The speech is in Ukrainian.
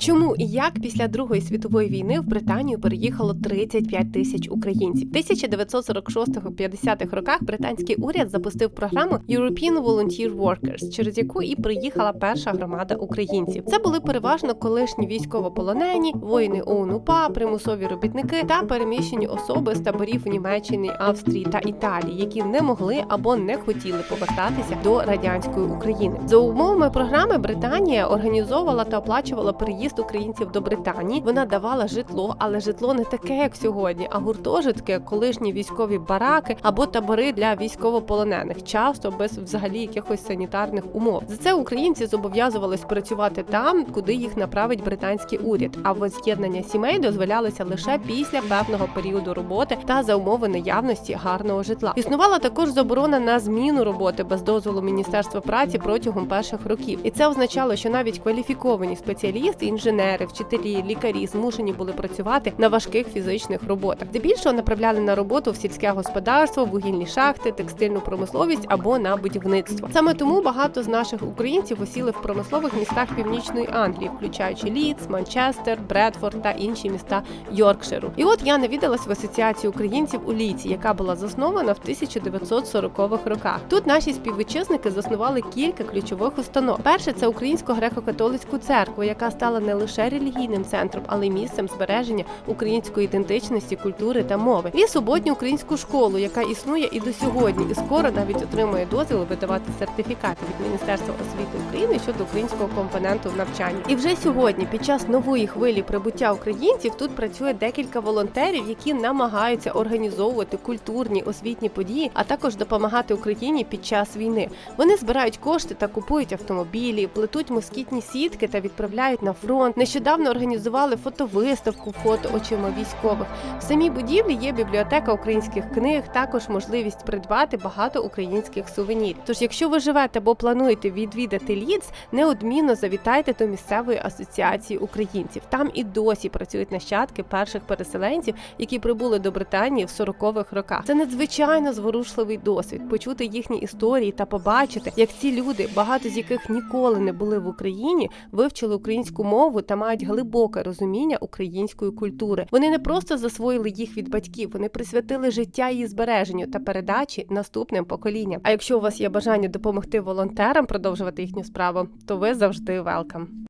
Чому і як після Другої світової війни в Британію переїхало 35 тисяч українців? В 1946-50-х роках британський уряд запустив програму European Volunteer Workers, через яку і приїхала перша громада українців. Це були переважно колишні військовополонені, воїни ОУН-УПА, примусові робітники та переміщені особи з таборів у Німеччині, Австрії та Італії, які не могли або не хотіли повертатися до радянської України. За умовами програми Британія організовувала та оплачувала приїзд українців до Британії. Вона давала житло, але житло не таке, як сьогодні, а гуртожитки, колишні військові бараки або табори для військовополонених, часто без взагалі якихось санітарних умов. За це українці зобов'язувались працювати там, куди їх направить британський уряд. А воз'єднання сімей дозволялося лише після певного періоду роботи та за умови наявності гарного житла. Існувала також заборона на зміну роботи без дозволу міністерства праці протягом перших років, і це означало, що навіть кваліфіковані спеціалісти, інженери, вчителі, лікарі змушені були працювати на важких фізичних роботах. Здебільшого направляли на роботу в сільське господарство, вугільні шахти, текстильну промисловість або на будівництво. Саме тому багато з наших українців осіли в промислових містах північної Англії, включаючи Лідс, Манчестер, Бредфорд та інші міста Йоркширу. І от я навідалась в асоціацію українців у Ліці, яка була заснована в 1940-х роках. Тут наші співвітчизники заснували кілька ключових установ. Перше це українсько греко-католицьку церкву, яка стала не лише релігійним центром, але й місцем збереження української ідентичності, культури та мови. І суботню українську школу, яка існує і до сьогодні, і скоро навіть отримує дозвіл видавати сертифікати від Міністерства освіти України щодо українського компоненту в навчанні. І вже сьогодні, під час нової хвилі прибуття українців, тут працює декілька волонтерів, які намагаються організовувати культурні освітні події, а також допомагати Україні під час війни. Вони збирають кошти та купують автомобілі, плетуть москітні сітки та відправляють на фронт. Нещодавно організували фотовиставку фото очима військових. В самій будівлі є бібліотека українських книг, також можливість придбати багато українських сувенірів. Тож, якщо ви живете або плануєте відвідати Лідс, неодмінно завітайте до місцевої асоціації українців. Там і досі працюють нащадки перших переселенців, які прибули до Британії в 40-х роках. Це надзвичайно зворушливий досвід почути їхні історії та побачити, як ці люди, багато з яких ніколи не були в Україні, вивчили українську мову та мають глибоке розуміння української культури. Вони не просто засвоїли їх від батьків, вони присвятили життя її збереженню та передачі наступним поколінням. А якщо у вас є бажання допомогти волонтерам продовжувати їхню справу, то ви завжди велкам.